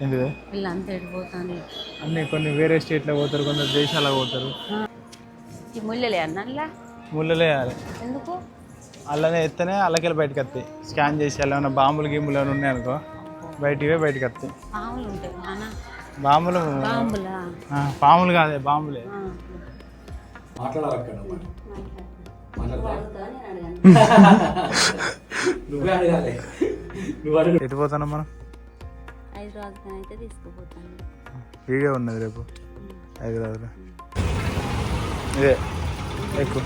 ఏంటిది వీళ్ళంతా ఎడిపోతాను అన్నీ కొన్ని వేరే స్టేట్లో పోతారు కొందరు దేశాలకు పోతారు. ఈ ముళ్ళలే అన్నలా ముళ్ళలే వేయాలి ఎందుకు? అల్లనే ఎత్తనే అల్లకెళ్ళి బయటకు వస్తాయి స్కాన్ చేసి అలా ఏమైనా బాంబులు గిమ్ములు ఏమైనా ఉన్నాయనుకో బయటివే బయటకు వస్తాయి ఉంటాయి బాంబులు పాములా కాదే బాంబులే. ఎటు పోతున్నాం మనం? అయితే తీసుకుపోతాను. వీడియో ఉన్నది రేపు? హైదరాబాద్లో ఇదే. ఎక్కువ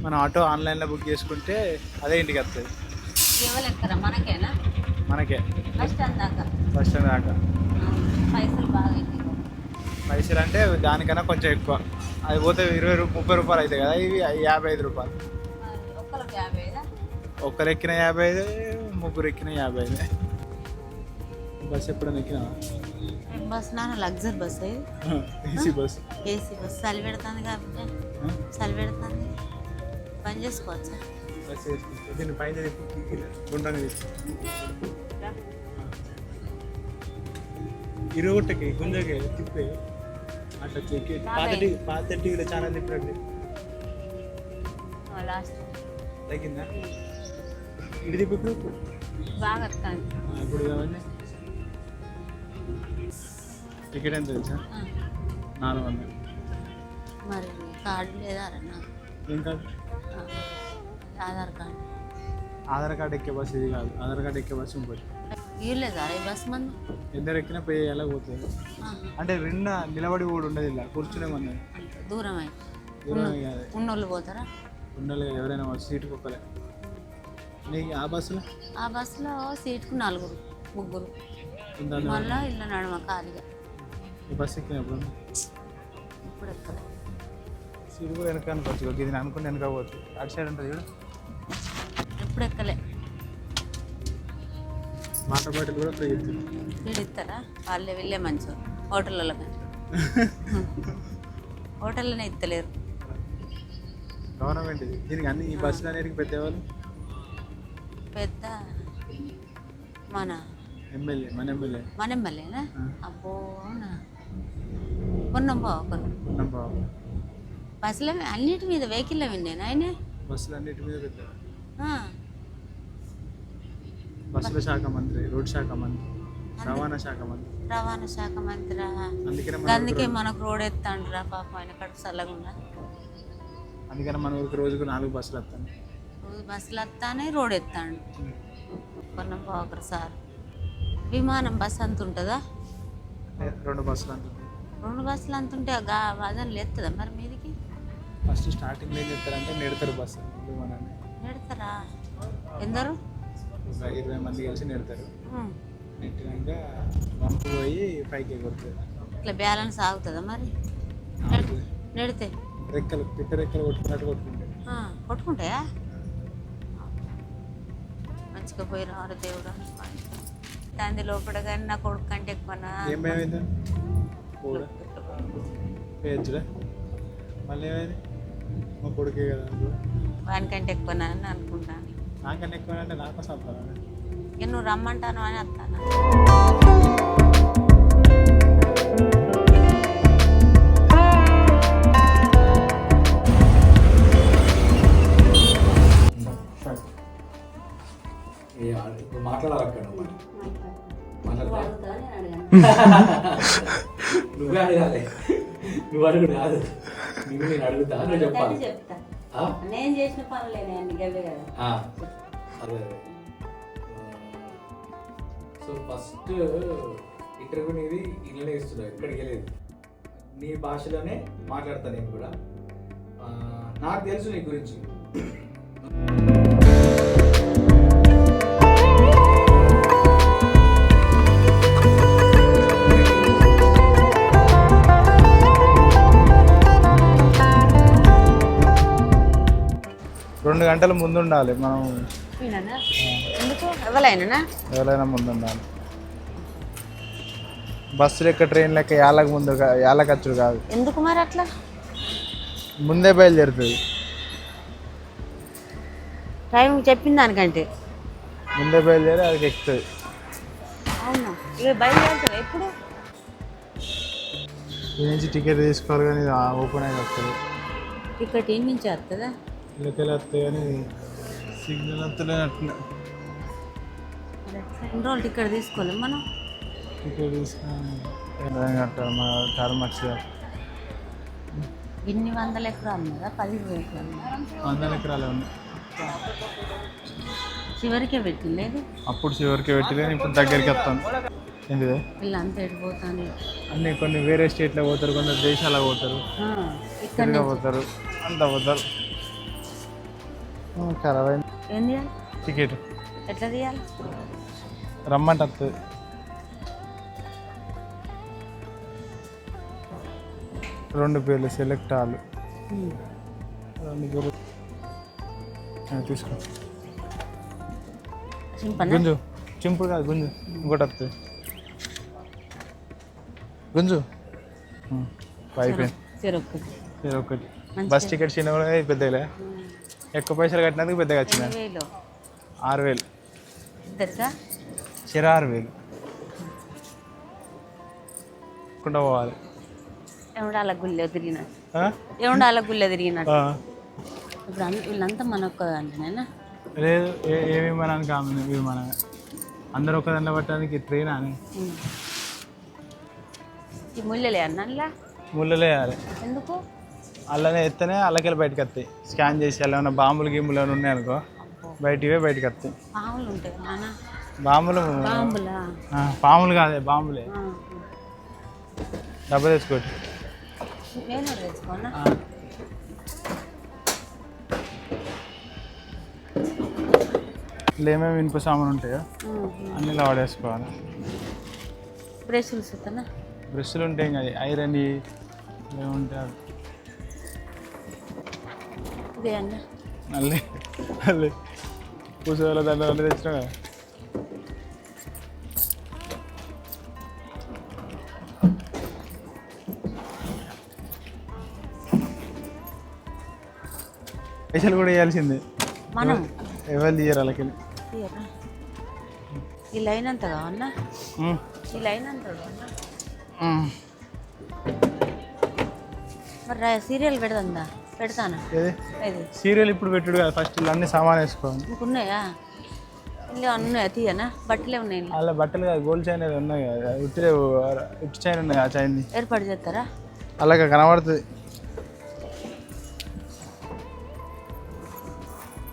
మనం ఆటో ఆన్లైన్లో బుక్ చేసుకుంటే అదే ఇంటికి వస్తుంది మనకేనా? మనకే. బస్ స్టాండ్ దాకా. బస్ స్టాండ్ దాకా. ఆ, పైసలు బాగా అవుతాయి పైసలు అంటే దానికన్నా కొంచెం ఎక్కువ. అది పోతే ఇరవై ముప్పై రూపాయలు అవుతాయి కదా ఇవి యాభై ఐదు రూపాయలు. ఒక్కరికి యాభై ఐదా ముగ్గురు ఎక్కిన యాభై బస్ ఎప్పుడైనా ఎక్కినా బస్ నాన్న luxury bus AC bus. AC bus. చలి పెడుతుంది కాబట్టి. చలి పెడుతుంది. పని చేసుకోవచ్చా? బస్ వేసుకుంటే. పైన గుండ్రంగా తీసుకో ఇరుగొట్టకి గుంజకి తిప్పే. అట్లా చెక్కి పాత టీవీ పాత టీవీలో ఛానల్ తిప్పినట్టు. లాస్ట్. తగ్గిందా? తిప్పి ఇప్పుడు బాగా వస్తుంది ఆ, ఇప్పుడు కావాలి టికెట్ ఎంత తెలుసా? నాలుగు వందలు. మరి కార్డు లేదా ఏం కాదు ఆధార్ కార్డు. ఆధార్ కార్డు ఎక్కే బస్సు ఇది కాదు. ఆధార్ కార్డు ఎక్కే బస్సు ఇంకోటి. ఇవ్వలేదా ఈ బస్ మంది? ఇద్దరు ఎక్కినా పే చేయాలి పోతుంది అంటే రెండు నిలబడి కూడా ఉండదు ఇలా. కూర్చునే అంటే దూరం అయి ఉన్నోళ్ళు పోతారా? కదా, ఎవరైనా సీటుకి ఒక్కలే నీకు ఆ బస్సులో? ఆ బస్సులో సీట్కు నలుగురు ముగ్గురు. మళ్ళా ఇల్లు నడమ ఖాళీగా ఈ బస్సు ఎక్కినప్పుడు ఇప్పుడు ఎక్కడ సీటు కూడా వెనక అనుకోవచ్చు ఇది నేను అనుకుని వెనక పోతుంది అటు సైడ్ ఉంటుంది చూడు. ఎప్పుడు ఎక్కలే. వాటర్ బాటిల్ కూడా ఫ్రీ ఇస్తుంది వీడు ఇస్తారా? వాళ్ళే వెళ్ళే మంచి హోటళ్ళలో కానీ హోటల్లోనే ఇస్తలేరు. గవర్నమెంట్ దీనికి అన్ని ఈ బస్సులు అనేది పెట్టేవాళ్ళు? పెద్ద మన ఎమ్మెల్యే మన ఎమ్మెల్యే. మన ఎమ్మెల్యేనా? అబ్బో అవునా? కొన్నాం బావ కొన్నాం. బాబు బస్సులో అన్నిటి మీద వెహికల్లో విన్నాను ఆయనే? బస్సులు అన్నిటి మీద పెట్టారు. బస్సుల శాఖ మంత్రి రోడ్ శాఖ మంత్రి రవాణా శాఖ మంత్రి. రవాణా శాఖ మంత్రి? అందుకే మనకు రోడ్ ఎత్తాండ్రా పాపం ఆయన కడుపు చల్లకుండా అందుకని మన ఊరికి రోజుకు నాలుగు బస్సులు వస్తాను రోజు బస్సులు వస్తానే రోడ్ ఎత్తాండు. కొన్నాం బావకరు సార్. విమానం బస్ అంత ఉంటుందా? రెండు బస్సులు అంటుంది రెండు బస్సులు అంత ఉంటే గా అదని లేస్తుందా మరి మీదికి? ఫస్ట్ స్టార్టింగ్ ఏం చెప్తారంటే నెడతారు బస్సు విమానాన్ని. పెడతారా ఎందరు? ఇరవై మంది కలిసి నెడతారు. నెట్టినాక వంపు పోయి పైకి ఎగురుతుంది ఇట్లా బ్యాలెన్స్ ఆగుతుందా మరి? నెడితే. రెక్కలు పిట్ట రెక్కలు కొట్టుకున్నట్టు కొట్టుకుంటారు. ఆ, కొట్టుకుంటాయా? మంచిగా పోయి రారు దేవుడు దాని లోపల కానీ నా కొడుకు కంటే ఏమైంది? మా కొడుకే కదా. వానికంటే ఎక్కువనా అని అనుకుంటాను నాకన్నా ఎక్కువ అంటే నాకు ఇక నువ్వు రమ్మంటాను అని వస్తాను నువ్వే అడగాలి. నువ్వు అడుగు కాదు నువ్వు నేను అడుగుతా నువ్వు చెప్పాలి చెప్తా నేను చేసిన పనులే కదా అదే సో ఫస్ట్ ఇంటర్వ్యూ నీది ఇంట్లోనే ఇస్తున్నావు ఎక్కడికి వెళ్ళేది. నీ భాషలోనే మాట్లాడతాను నేను కూడా. నాకు తెలుసు నీ గురించి. రెండు గంటల ముందు ఉండాలి మనం ఎవరైనా ముందు ఉండాలి బస్సు లెక్క ట్రైన్ లెక్క యాలకు ముందు కా- యాలకచ్చుడు కాదు. ఎందుకు మరి అట్లా? ముందే బయలుదేరుతుంది. టైం చెప్పిన దానికంటే. ముందే బయలుదేరి అది ఎక్కుతుంది. అవునా? ఎప్పుడు? నుంచి టికెట్ తీసుకోవాలి కానీ ఓపెన్ అయి వస్తుంది. టికెట్ ఏం నుంచి వస్తుందా ఇళ్ళకెళ్ళి వస్తాయి కానీ సిగ్నల్ వస్తలేనట్టు ఎన్ని రోజులు టికెట్ తీసుకోలేం మనం? టికెట్ తీసుకొని కట్టాలి మా టర్మ్ వచ్చింది ఇన్ని వందల ఎకరాలు ఉన్నదా? పది ఇరవై ఎకరాలు? వందల ఎకరాలే ఉన్నాయి. చివరికే పెట్టింది అప్పుడు చివరికి పెట్టి కానీ ఇప్పుడు దగ్గరికి వస్తాను ఏంటిది? వీళ్ళంతా ఎడిపోతాను అన్ని కొన్ని వేరే స్టేట్లో పోతారు కొందరు దేశాలకు పోతారు ఇక్కడ పోతారు అంతా పోతారు. ఖరాబ్ అయింది ఏం టికెట్. ఎట్లా తీయాలి? రమ్మంటే వస్తుంది రెండు పేర్లు సెలెక్ట్ ఆలు. రెండు పేర్లు. తీసుకో. గుంజు. చింపుడు కాదు గుంజు. ఇంకోటి వస్తుంది గుంజు. అయిపోయింది. ఇది ఒకటి బస్ టికెట్ చిన్న కూడా పెద్దలే ఎక్కువ పైసలు కట్టినందుకు పెద్దగా వచ్చింది. ఆరు వేలు. చిర ఆరు వేలు. కుండా పోవాలి. ఏముండాల గుళ్ళో తిరిగినట్టు? ఏముండాల గుళ్ళో తిరిగినట్టు. ఇప్పుడు వీళ్ళంతా మన ఒక్క అంటేనా లేదు ఏ విమానానికి ఆమె విమానం అందరూ ఒక దండ పట్టడానికి ట్రైన్ అని. ఈ ముళ్ళలే అన్నలా ముళ్ళలే ఎందుకు? అల్లనే ఎత్తనే అల్లకెళ్ళి బయటకు వస్తాయి స్కాన్ చేసి అలా ఏమైనా బాంబులు గిమ్ములు ఏమైనా ఉన్నాయనుకో బయటివే బయటకు వస్తాయి ఉంటాయి బాంబులు? పాములా కాదే బాంబులే. డబ్బు తెచ్చుకోనా ఇలా ఏమేమి ఇనుప సామాన్ ఉంటాయో. అన్నీ ఇలా వాడేసుకోవాలి. బ్రష్లు బ్రష్లు ఉంటాయి ఇంకా ఐరన్ ఏముంటాయి అవి. ఇదే అన్న. మళ్ళీ మళ్ళీ పూసేవాళ్ళ దండ అన్నీ తెచ్చినా కదా పైసలు కూడా వేయాల్సిందే మనం? ఎవరు తీయరు వాళ్ళకి? ఈ లైన్ అంత కావన్నా ఈ లైన్ అంత మరి సీరియల్ పెడదా పెడతానా? సీరియల్ ఇప్పుడు పెట్టుడు కదా ఫస్ట్ అన్ని సామాన్ వేసుకోవాలి. ఇంకున్నాయా ఇల్లు ఉన్నాయా? తీయనా? బట్టలే ఉన్నాయి. అలా బట్టలు కాదు గోల్డ్ చైన్ ఉన్నాయి కదా ఉట్టి ఉట్టి చైన్ ఉన్నాయి ఆ చైన్ది. ఏర్పాటు చేస్తారా? అలాగే కనబడుతుంది.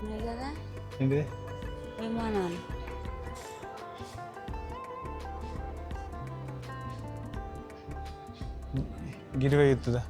ఉన్నాయి కదా? ఏంటి విమానాలు. గిరివే ఎత్తుదా?